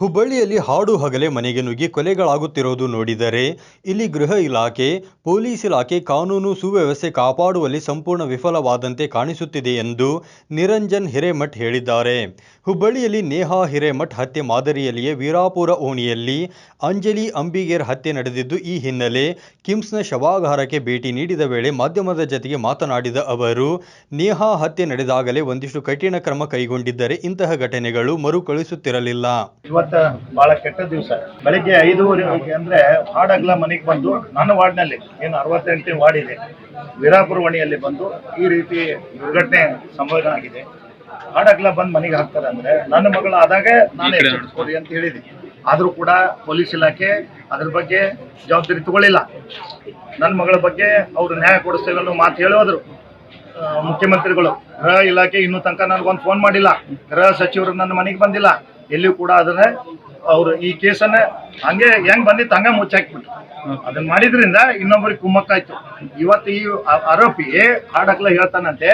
ಹುಬ್ಬಳ್ಳಿಯಲ್ಲಿ ಹಾಡು ಹಗಲೇ ಮನೆಗೆ ನುಗ್ಗಿ ಕೊಲೆಗಳಾಗುತ್ತಿರುವುದು ನೋಡಿದರೆ ಇಲ್ಲಿ ಗೃಹ ಇಲಾಖೆ, ಪೊಲೀಸ್ ಇಲಾಖೆ ಕಾನೂನು ಸುವ್ಯವಸ್ಥೆ ಕಾಪಾಡುವಲ್ಲಿ ಸಂಪೂರ್ಣ ವಿಫಲವಾದಂತೆ ಕಾಣಿಸುತ್ತಿದೆ ಎಂದು ನಿರಂಜನ್ ಹಿರೇಮಠ್ ಹೇಳಿದ್ದಾರೆ. ಹುಬ್ಬಳ್ಳಿಯಲ್ಲಿ ನೇಹಾ ಹಿರೇಮಠ್ ಹತ್ಯೆ ಮಾದರಿಯಲ್ಲಿಯೇ ವೀರಾಪುರ ಓಣಿಯಲ್ಲಿ ಅಂಜಲಿ ಅಂಬಿಗೇರ್ ಹತ್ಯೆ ನಡೆದಿದ್ದು, ಈ ಹಿನ್ನೆಲೆ ಕಿಮ್ಸ್ನ ಶವಾಗಾರಕ್ಕೆ ಭೇಟಿ ನೀಡಿದ ವೇಳೆ ಮಾಧ್ಯಮದ ಜತೆಗೆ ಮಾತನಾಡಿದ ಅವರು, ನೇಹಾ ಹತ್ಯೆ ನಡೆದಾಗಲೇ ಒಂದಿಷ್ಟು ಕಠಿಣ ಕ್ರಮ ಕೈಗೊಂಡಿದ್ದರೆ ಇಂತಹ ಘಟನೆಗಳು ಮರುಕಳಿಸುತ್ತಿರಲಿಲ್ಲ. ಇವತ್ತ ಬಹಳ ಕೆಟ್ಟ ದಿವಸ. ಬೆಳಿಗ್ಗೆ ಐದೂವರೆ ಅಂದ್ರೆ ಹಾಡಗ್ಲ ಮನೆಗೆ ಬಂದು ನನ್ನ ವಾರ್ಡ್ನಲ್ಲಿ, ಏನು ಅರವತ್ತೆಂಟನೇ ವಾರ್ಡ್ ಇದೆ ವೀರಾಪುರ ವಣಿಯಲ್ಲಿ ಬಂದು ಈ ರೀತಿ ದುರ್ಘಟನೆ ಸಂಭವ ಆಗಿದೆ ಹಾಡಗ್ಲ ಬಂದ್ ಮನೆಗೆ ಹಾಕ್ತಾರೆ ಅಂದ್ರೆ ನನ್ನ ಮಗಳು ಆದಾಗ ನಾನೇ ಎಚ್ಚರಿಸ್ಕೋರಿ ಅಂತ ಹೇಳಿದೆ ಆದ್ರೂ ಕೂಡ ಪೊಲೀಸ್ ಇಲಾಖೆ ಅದ್ರ ಬಗ್ಗೆ ಜವಾಬ್ದಾರಿ ತಗೊಳ್ಳಿಲ್ಲ. ನನ್ನ ಮಗಳ ಬಗ್ಗೆ ಅವರು ನ್ಯಾಯ ಕೊಡಿಸ್ತೇವೆ ಅನ್ನೋ ಮಾತು ಹೇಳೋದ್ರು ಮುಖ್ಯಮಂತ್ರಿಗಳು ಗೃಹ ಇಲಾಖೆ ಇನ್ನೂ ತನಕ ನನಗೊಂದು ಫೋನ್ ಮಾಡಿಲ್ಲ. ಗೃಹ ಸಚಿವರು ನನ್ನ ಮನೆಗೆ ಬಂದಿಲ್ಲ. ಎಲ್ಲಿಯೂ ಕೂಡ ಅದನ್ನ ಅವರು ಈ ಕೇಸನ್ನ ಹಂಗೆ ಹೆಂಗ್ ಬಂದಿತ್ತು ಹಂಗೆ ಮುಚ್ಚಾಕ್ಬಿಟ್ರು ಅದನ್ನ ಮಾಡಿದ್ರಿಂದ ಇನ್ನೊಬ್ಬರಿಗೆ ಕುಮ್ಮಕ್ಕಾಯ್ತು. ಇವತ್ತು ಈ ಆರೋಪಿ ಹಾಡಕ್ಲ ಹೇಳ್ತಾನಂತೆ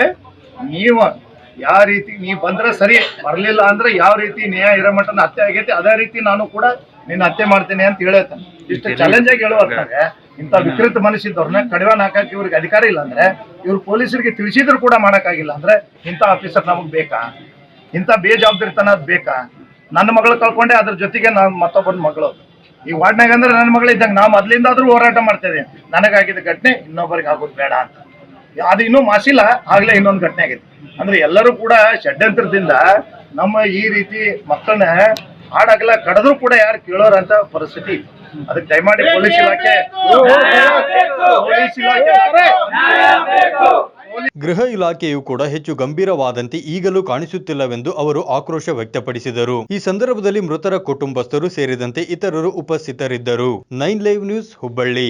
ನೀವು ಯಾವ ರೀತಿ ನೀ ಬಂದ್ರೆ ಸರಿ ಬರ್ಲಿಲ್ಲ ಅಂದ್ರೆ ಯಾವ ರೀತಿ ನ್ಯಾಯ ಮಟ್ಟನ ಹತ್ಯೆ ಆಗೈತಿ ಅದೇ ರೀತಿ ನಾನು ಕೂಡ ನಿನ್ನ ಹತ್ಯೆ ಮಾಡ್ತೇನೆ ಅಂತ ಹೇಳ್ತಾನೆ. ಇಷ್ಟು ಚಾಲೆಂಜ್ ಆಗಿ ಹೇಳುವಂತಾರೆ ಇಂತ ವಿಕೃತ ಮನಸ್ಸಿದ್ದವ್ರನ್ನ ಕಡಿವಾಣ ಹಾಕಕ್ಕೆ ಇವ್ರಿಗೆ ಅಧಿಕಾರ ಇಲ್ಲ ಅಂದ್ರೆ ಇವ್ರು ಪೊಲೀಸರಿಗೆ ತಿಳಿಸಿದ್ರು ಕೂಡ ಮಾಡಕ್ಕಾಗಿಲ್ಲ ಅಂದ್ರೆ ಇಂಥ ಆಫೀಸರ್ ನಮಗ್ ಬೇಕಾ? ಇಂಥ ಬೇಜವಾಬ್ದಾರಿತನ ಅದ್ ಬೇಕಾ? ನನ್ನ ಮಗಳು ಕಳ್ಕೊಂಡೆ ಅದ್ರ ಜೊತೆಗೆ ನಾನು ಮತ್ತೊಬ್ಬನ ಮಗಳು. ಈ ವಾರ್ಡ್ನಾಗ ಅಂದ್ರೆ ನನ್ನ ಮಗಳು ಇದ್ದಂಗೆ ನಾವು ಮೊದ್ಲಿಂದಾದ್ರೂ ಹೋರಾಟ ಮಾಡ್ತಾ ನನಗಾಗಿದ್ದ ಘಟನೆ ಇನ್ನೊಬ್ಬರಿಗೆ ಆಗೋದು ಬೇಡ ಅಂತ. ಅದು ಇನ್ನೂ ಮಾಸಿಲ್ಲ, ಆಗ್ಲೇ ಇನ್ನೊಂದು ಘಟನೆ ಆಗಿದೆ. ಅಂದ್ರೆ ಎಲ್ಲರೂ ಕೂಡ ಷಡ್ಯಂತ್ರದಿಂದ ನಮ್ಮ ಈ ರೀತಿ ಮಕ್ಕಳನ್ನ ಹಾಡಾಗಲ್ಲ ಕಡದ್ರು ಕೂಡ ಯಾರು ಕೇಳೋರ ಅಂತ ಪರಿಸ್ಥಿತಿ. ಅದಕ್ಕೆ ದಯಮಾಡಿ ಪೊಲೀಸ್ ಇಲಾಖೆ ಪೊಲೀಸ್ ಇಲಾಖೆ ಗೃಹ ಇಲಾಖೆಯು ಕೂಡ ಹೆಚ್ಚು ಗಂಭೀರವಾದಂತೆ ಈಗಲೂ ಕಾಣಿಸುತ್ತಿಲ್ಲವೆಂದು ಅವರು ಆಕ್ರೋಶ ವ್ಯಕ್ತಪಡಿಸಿದರು. ಈ ಸಂದರ್ಭದಲ್ಲಿ ಮೃತರ ಕುಟುಂಬಸ್ಥರು ಸೇರಿದಂತೆ ಇತರರು ಉಪಸ್ಥಿತರಿದ್ದರು. Nine live news Hubballi.